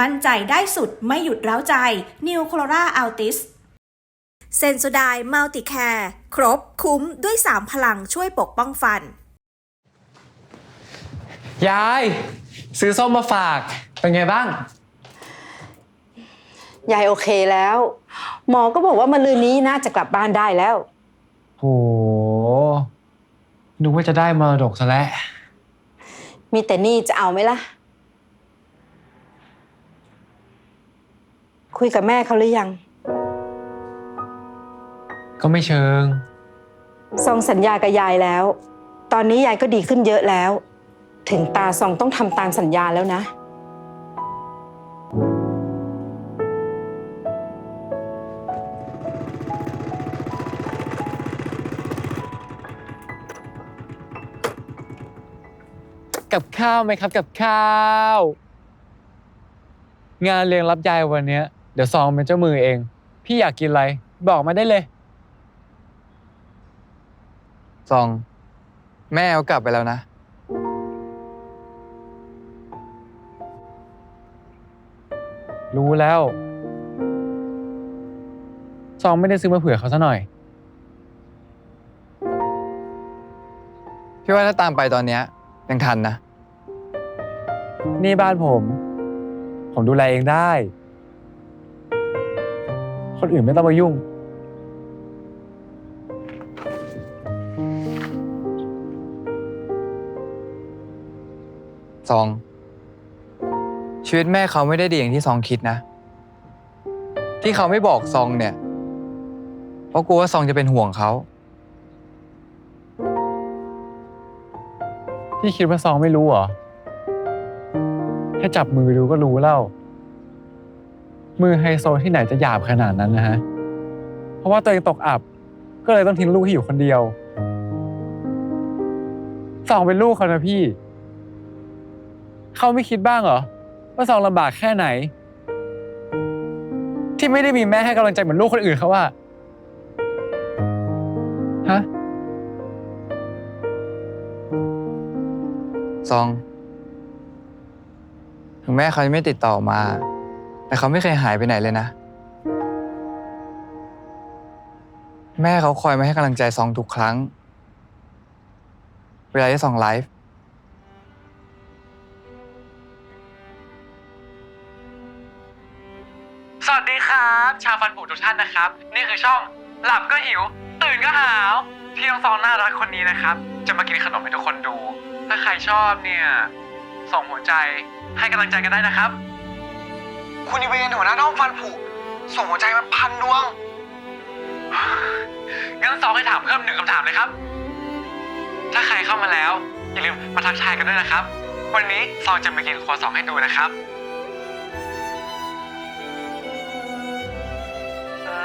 มั่นใจได้สุดไม่หยุดเร้าใจ New Colora Altis เซน o ไดมัลติแคร์ครบคุ้มด้วย 3 พลังช่วยปกป้องฟัน ยาย ซื้อส้มมาฝาก เป็นไงบ้าง ยายโอเคแล้ว หมอก็บอกว่ามาลืนนี้น่าจะกลับบ้านได้แล้ว โหนึกว่าจะได้มรดกซะแล้ว มีแต่นี่จะเอาไหมล่ะ คุยกับแม่เขาหรือยัง ก็ไม่เชิง ซองสัญญากับยายแล้ว ตอนนี้ยายก็ดีขึ้นเยอะแล้ว ถึงตาซองต้องทำตามสัญญาแล้วนะ กับข้าวไหมครับกับข้าว งานเลี้ยงรับยายวันเนี้ยเดี๋ยวซองเป็นเจ้ามือเอง พี่อยากกินอะไร บอกมาได้เลย ซอง แม่เขากลับไปแล้วนะ รู้แล้ว ซองไม่ได้ซื้อมาเผื่อเขาซะหน่อย พี่ว่าถ้าตามไปตอนเนี้ยยังทันนะ นี่บ้านผม ผมดูแลเองได้ คนอื่นไม่ต้องมายุ่ง ซอง ชีวิตแม่เขาไม่ได้ดีอย่างที่ซองคิดนะ ที่เขาไม่บอกซองเนี่ย เพราะกลัวว่าซองจะเป็นห่วงเขาพี่คิดว่าซองไม่รู้เหรอ แค่จับมือดูก็รู้แล้ว มือไฮโซที่ไหนจะหยาบขนาดนั้นนะฮะ เพราะว่าตัวเองตกอับ ก็เลยต้องทิ้งลูกให้อยู่คนเดียวซองเป็นลูกเขานะพี่ เขาไม่คิดบ้างเหรอ ว่าซองลำบากแค่ไหน ที่ไม่ได้มีแม่ให้กำลังใจเหมือนลูกคนอื่นเขาว่าฮะซอง ถึงแม่เขาจะไม่ติดต่อมา แต่เขาไม่เคยหายไปไหนเลยนะ แม่เขาคอยมาให้กำลังใจซองทุกครั้ง เวลาที่ซองไลฟ์สวัสดีครับ ชาวฟันผุทุกท่านนะครับ นี่คือช่องหลับก็หิว ตื่นก็หาวพี่น้องซองน่ารักคนนี้นะครับ จะมากินขนมให้ทุกคนดู ถ้าใครชอบเนี่ย ส่งหัวใจให้กำลังใจกันได้นะครับ คุณอีเวนหัวหน้าน้องฟันผุส่งหัวใจมาพันดวง งั้นซองให้ถามเพิ่มหนึ่งคำถามเลยครับ ถ้าใครเข้ามาแล้ว อย่าลืมมาทักทายกันด้วยนะครับ วันนี้ซองจะมากินครัวซองให้ดูนะครับอื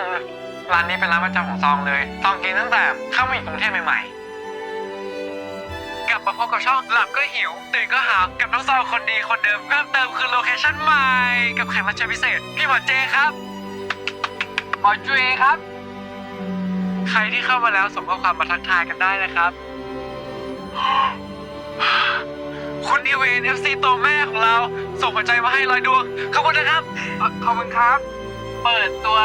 มร้านนี้เป็นร้านประจำของซองเลย ซองกินตั้งแต่เข้ามาอยู่กรุงเทพใหม่ๆ มาพบกับช่องหลับก็หิวตื่นก็หาวกับน้องซองคนดีคนเดิมเพิ่มเติมคือโลเคชั่นใหม่ กับแขกรับเชิญพิเศษ พี่หมอเจครับหมอเจครับ ใครที่เข้ามาแล้วส่งข้อความมาทักทายกันได้นะครับ คุณอีเวนเอฟซีตัวแม่ของเรา ส่งหัวใจมาให้ลอยดวง ขอบคุณนะครับ ขอบคุณครับ เปิดตัว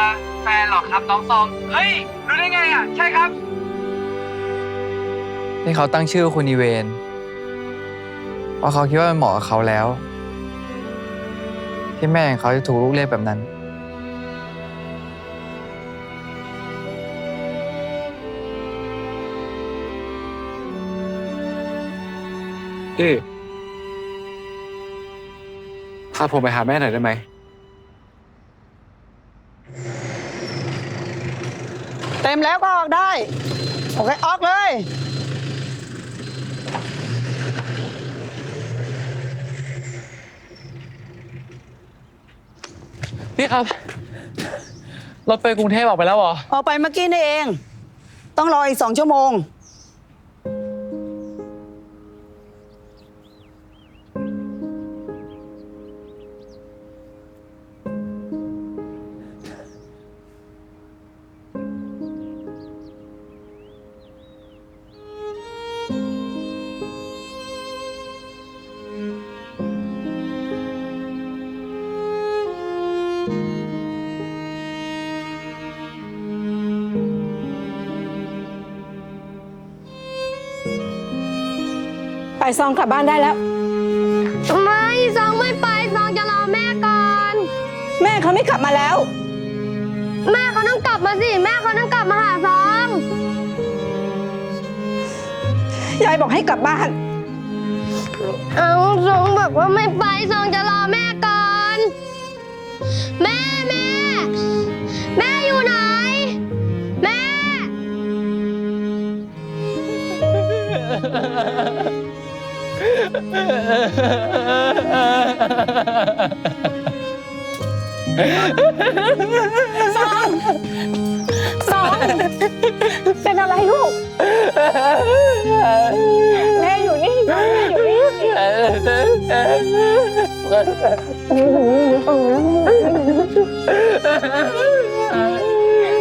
แฟนหรอครับน้องซอง เฮ้ย รู้ได้ไงอะ ใช่ครับ ที่เขาตั้งชื่อว่าคุณอีเวนเพราะเขาคิดว่ามันเหมาะกับเขาแล้ว ที่แม่ของเขาจะถูกลูกเรียกแบบนั้น พี่พาผมไปหาแม่หน่อยได้ไหม เต็มแล้วก็ออกได้ โอเค ออกเลย พี่ครับ รถไปกรุงเทพออกไปแล้วเหรอ ออกไปเมื่อกี้นี่เอง ต้องรออีกสองชั่วโมง ซองกลับบ้านได้แล้ว ไม่ซองไม่ไปซองจะรอแม่ก่อน แม่เขาไม่กลับมาแล้ว แม่เขาต้องกลับมาสิ แม่เขาต้องกลับมาหาซอง ยายบอกให้กลับบ้าน เอาซองบอกว่าไม่ไปซองจะรอแม่ก่อน แม่แม่แม่อยู่ไหน แม่ สองเป็นอะไรลูก แม่อยู่นี่ แม่อยู่นี่แม่อยู่นี่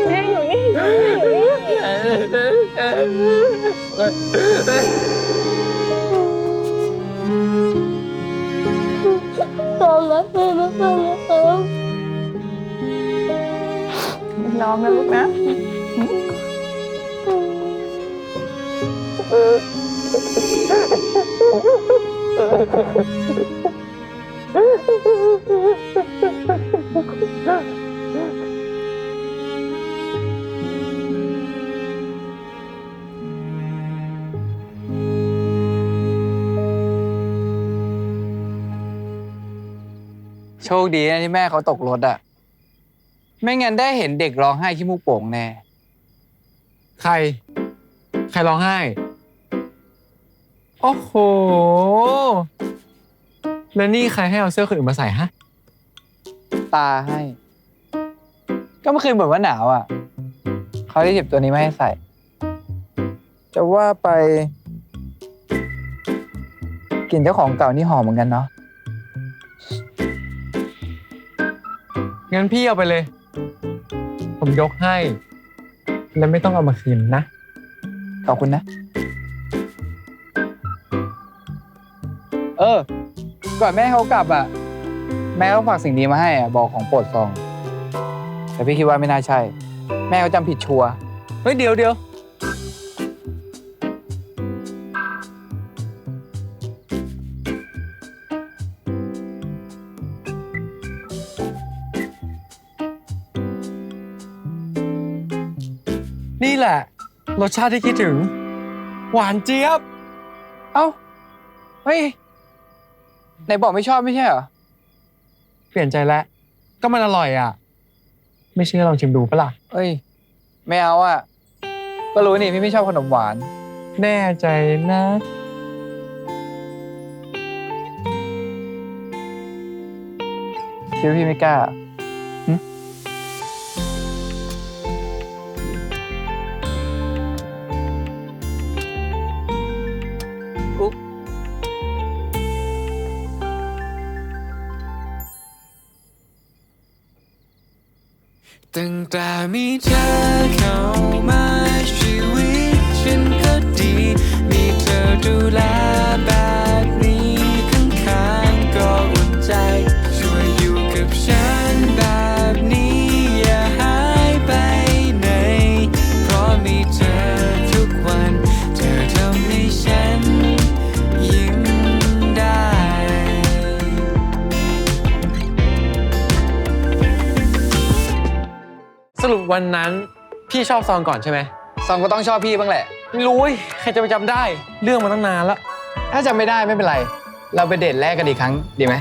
แม่อยู่นี่ ซองรักแม่มาก โชคดีนะที่แม่เขาตกรถอะไม่งั้นได้เห็นเด็กร้องไห้ขี้มูกโป่งแน่ ใคร ใครร้องไห้ โอ้โห แล้วนี่ใครให้เอาเสื้อคนอื่นมาใส่ฮะ ตาให้ ก็เมื่อคืนบ่นว่าหนาวอะ เขาได้หยิบตัวนี้มาให้ใส่ จะว่าไปกลิ่นเจ้าของเก่านี่หอมเหมือนกันเนาะ งั้นพี่เอาไปเลย ผมยกให้ แล้วไม่ต้องเอามาคืนนะ ขอบคุณนะ เออ ก่อนแม่เขากลับอะ แม่เขาฝากสิ่งดีมาให้อะ บอกของโปรดซอง แต่พี่คิดว่าไม่น่าใช่ แม่เขาจำผิดชัวร์ เฮ้ยเดี๋ยวเดี๋ยว รสชาติที่คิดถึง หวานเจี๊ยบ เอ้า เฮ้ย ไหนบอกไม่ชอบไม่ใช่เหรอ เปลี่ยนใจแล้ว ก็มันอร่อยอะ ไม่เชื่อลองชิมดูปะล่ะ เอ้ย ไม่เอาอะ ก็รู้นี่พี่ไม่ชอบขนมหวาน แน่ใจนะ คิดว่าพี่ไม่กล้า ตั้งแต่มีเธอเข้ามาชีวิตฉันก็ดี มีเธอดูแล วันนั้นพี่ชอบซองก่อนใช่ไหมซองก็ต้องชอบพี่บ้างแหละ ไม่รู้เว้ยใครจะไปจำได้ เรื่องมันตั้งนานแล้วถ้าจำไม่ได้ไม่เป็นไร เราไปเดทแรกกันอีกครั้งดีไหม